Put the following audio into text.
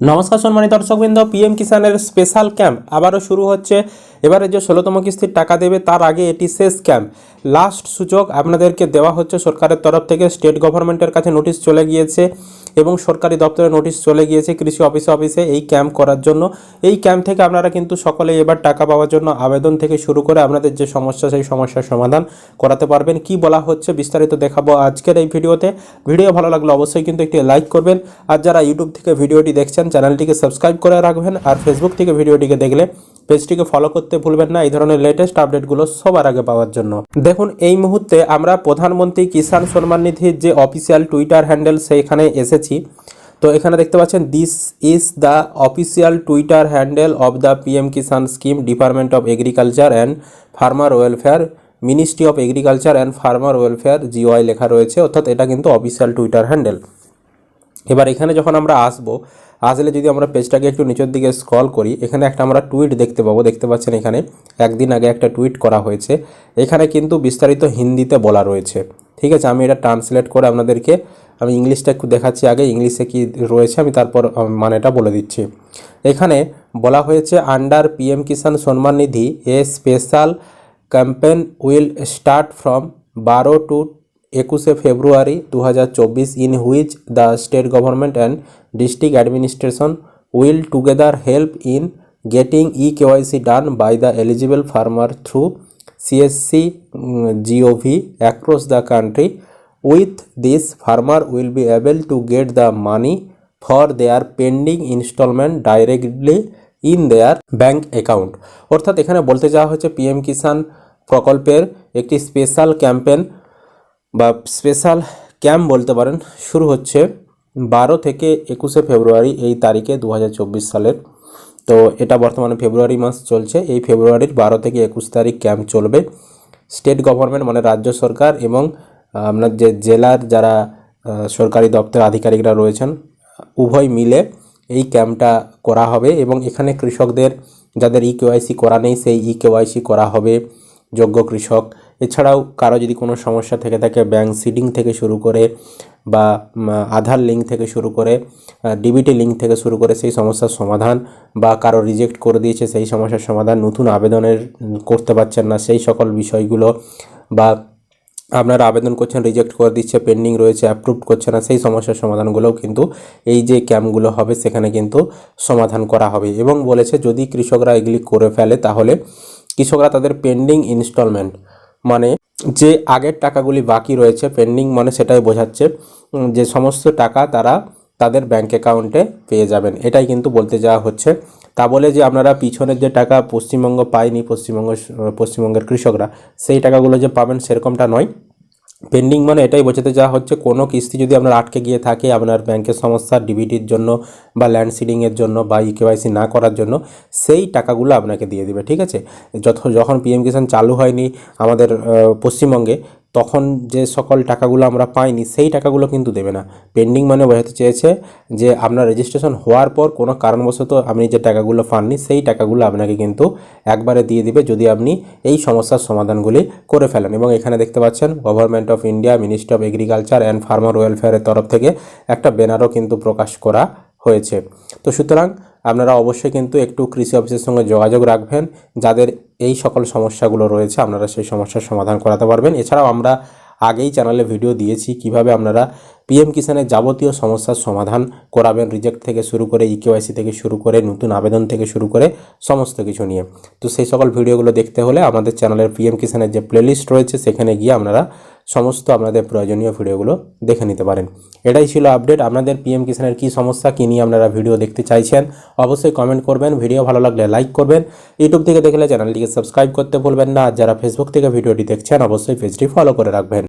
নমস্কার সম্মানিত দর্শকবৃন্দ পিএম কিষানের স্পেশাল ক্যাম্প আবারও শুরু হচ্ছে এবারে যে ষোলোতম কিস্তির টাকা দেবে, তার আগে এটি শেষ ক্যাম্প লাস্ট সুযোগ আপনাদেরকে দেওয়া হচ্ছে সরকারের তরফ থেকে। স্টেট গভর্নমেন্টের কাছে নোটিশ চলে গিয়েছে এবং সরকারি দপ্তরে নোটিশ চলে গিয়েছে কৃষি অফিসে অফিসে এই ক্যাম্প করার জন্য। এই ক্যাম্প থেকে আপনারা কিন্তু সকলেই এবার টাকা পাওয়ার জন্য আবেদন থেকে শুরু করে আপনাদের যে সমস্যা, সেই সমস্যার সমাধান করাতে পারবেন। কি বলা হচ্ছে বিস্তারিত দেখাবো আজকের এই ভিডিওতে। ভিডিও ভালো লাগলে অবশ্যই কিন্তু একটি লাইক করবেন। আর যারা ইউটিউব থেকে ভিডিওটি দেখছেন চ্যানেলটিকে সাবস্ক্রাইব করে রাখবেন। আর ফেসবুক থেকে ভিডিওটিকে দেখলে পেজটিকে ফলো করতে ভুলবেন না, এই ধরনের লেটেস্ট আপডেটগুলো সবার আগে পাওয়ার জন্য। দেখুন, এই মুহূর্তে আমরা প্রধানমন্ত্রী কিষাণ সম্মান নিধির যে অফিসিয়াল টুইটার হ্যান্ডেল সেইখানে এসেছি। তো এখানে দেখতে পাচ্ছেন this is the official Twitter handle of the PM Kisan scheme department of agriculture and farmer welfare ministry of agriculture and farmer welfare GOI লেখা রয়েছে, অর্থাৎ এটা কিন্তু অফিসিয়াল টুইটার হ্যান্ডেল এবার এখানে যখন আমরা আসব, আসলে যদি আমরা পেজটাকে একটু নিচের দিকে স্ক্রল করি, এখানে একটা আমরা টুইট দেখতে পাবো। দেখতে পাচ্ছেন এখানে একদিন আগে একটা টুইট করা হয়েছে। এখানে কিন্তু বিস্তারিত হিন্দিতে বলা রয়েছে। ঠিক আছে, আমি এটা ট্রান্সলেট করে আপনাদেরকে, আমি ইংলিশটা একটু দেখাচ্ছি আগে, ইংলিশে কি রয়েছে, আমি তারপর মানেটা বলে দিচ্ছি। এখানে বলা হয়েছে under PM Kisan Samman Nidhi a special campaign will start from বারো টু একুশে ফেব্রুয়ারি দু হাজার চব্বিশ in which the state government and district administration will together help in getting e KYC done by the eligible farmer through CSC GOV across the country. With this, farmer will be able to get the money for their pending instalment directly in their bank account. অর্থাৎ এখানে বলতে যাওয়া হচ্ছে PM Kisan প্রকল্পের একটি special campaign বা special camp বলতে পারেন, শুরু হচ্ছে বারো থেকে একুশে ফেব্রুয়ারি এই তারিখে দু হাজার চব্বিশ সালের। তো এটা বর্তমানে ফেব্রুয়ারি মাস চলছে। এই ফেব্রুয়ারির বারো থেকে একুশ তারিখ ক্যাম্প চলবে। স্টেট গভর্নমেন্ট মানে রাজ্য সরকার এবং আপনার যে জেলার যারা সরকারি দপ্তর আধিকারিকরা রয়েছেন, উভয় মিলে এই ক্যাম্পটা করা হবে এবং এখানে কৃষকদের, যাদের ই কেওয়াইসি করা নেই, সেই ই কেওয়াইসি করা হবে। যোগ্য কৃষক এছাড়াও কারও যদি কোনো সমস্যা থেকে থাকে ব্যাংক সিডিং থেকে শুরু করে বা আধার লিঙ্ক থেকে শুরু করে ডিবিটি লিঙ্ক থেকে শুরু করে সেই সমস্যার সমাধান বা কারও রিজেক্ট করে দিয়েছে সেই সমস্যার সমাধান, নতুন আবেদনের করতে পারছেন না, সেই সকল বিষয়গুলো বা আপনারা আবেদন করছেন রিজেক্ট করে দিচ্ছে পেন্ডিং রয়েছে অ্যাপ্রুভ করছে না, সেই সমস্যার সমাধানগুলোও কিন্তু এই যে ক্যাম্পগুলো হবে, সেখানে কিন্তু সমাধান করা হবে। এবং বলেছে, যদি কৃষকরা এগুলি করে ফেলে, তাহলে কৃষকরা তাদের পেন্ডিং ইনস্টলমেন্ট মানে যে আগের টাকাগুলি বাকি রয়েছে পেন্ডিং মানে সেটাই বোঝাচ্ছে যে সমস্ত টাকা তারা তাদের ব্যাংক অ্যাকাউন্টে পেয়ে যাবেন। এটাই কিন্তু বলতে যাওয়া হচ্ছে। তা বলে যে আপনারা পিছনের যে টাকা পশ্চিমবঙ্গ পায়নি, পশ্চিমবঙ্গ, পশ্চিমবঙ্গের কৃষকরা, সেই টাকাগুলো যে পাবেন সেরকমটা নয়। পেন্ডিং মানে এটাই বোঝাতে যা হচ্ছে, কোনো কিস্তি যদি আপনার আটকে গিয়ে থাকে আপনার ব্যাংকের সমস্যা ডিবিটির জন্য বা ল্যান্ড সিডিংয়ের জন্য বা ইকেওয়াইসি কেওয়াইসি না করার জন্য, সেই টাকাগুলো আপনাকে দিয়ে দেবে, ঠিক আছে? যত, যখন পিএম কিষাণ চালু হয়নি আমাদের পশ্চিমবঙ্গে তখন যে সকল টাকাগুলো আমরা পাইনি, সেই টাকাগুলো কিন্তু দেবে না। পেন্ডিং মানে বোঝাতে চেয়েছে যে আপনার রেজিস্ট্রেশন হওয়ার পর কোনো কারণবশত আপনি যে টাকাগুলো পাননি, সেই টাকাগুলো আপনাকে কিন্তু একবারে দিয়ে দিবে যদি আপনি এই সমস্যার সমাধানগুলি করে ফেলেন। এবং এখানে দেখতে পাচ্ছেন government of India ministry of agriculture and farmer ওয়েলফেয়ারের তরফ থেকে একটা ব্যানারও কিন্তু প্রকাশ করা হয়েছে। তো সুতরাং আপনারা অবশ্যই কিন্তু একটু কৃষি অফিসের সঙ্গে যোগাযোগ রাখবেন। যাদের এই সকল সমস্যাগুলো রয়েছে, আপনারা সেই সমস্যার সমাধান করাতে পারবেন। এছাড়াও আমরা আগেই চ্যানেলে ভিডিও দিয়েছি কীভাবে আপনারা পিএম কিষানের যাবতীয় সমস্যার সমাধান করাবেন রিজেক্ট থেকে শুরু করে ইকেওয়াইসি থেকে শুরু করে, নতুন আবেদন থেকে শুরু করে সমস্ত কিছু নিয়ে। তো সেই সকল ভিডিওগুলো দেখতে হলে আমাদের চ্যানেলের পিএম কিষানের যে প্লেলিস্ট রয়েছে, সেখানে গিয়ে আপনারা সমস্ত আপনাদের প্রয়োজনীয় ভিডিওগুলো দেখে নিতে পারেন। এটাই ছিল আপডেট আপনাদের পিএম কিষানের কী সমস্যা, কী নিয়ে আপনারা ভিডিও দেখতে চাইছেন, অবশ্যই কমেন্ট করবেন। ভিডিও ভালো লাগলে লাইক করবেন। ইউটিউব থেকে দেখলে চ্যানেলটিকে সাবস্ক্রাইব করতে ভুলবেন না। যারা ফেসবুক থেকে ভিডিওটি দেখছেন, অবশ্যই পেজটি ফলো করে রাখবেন।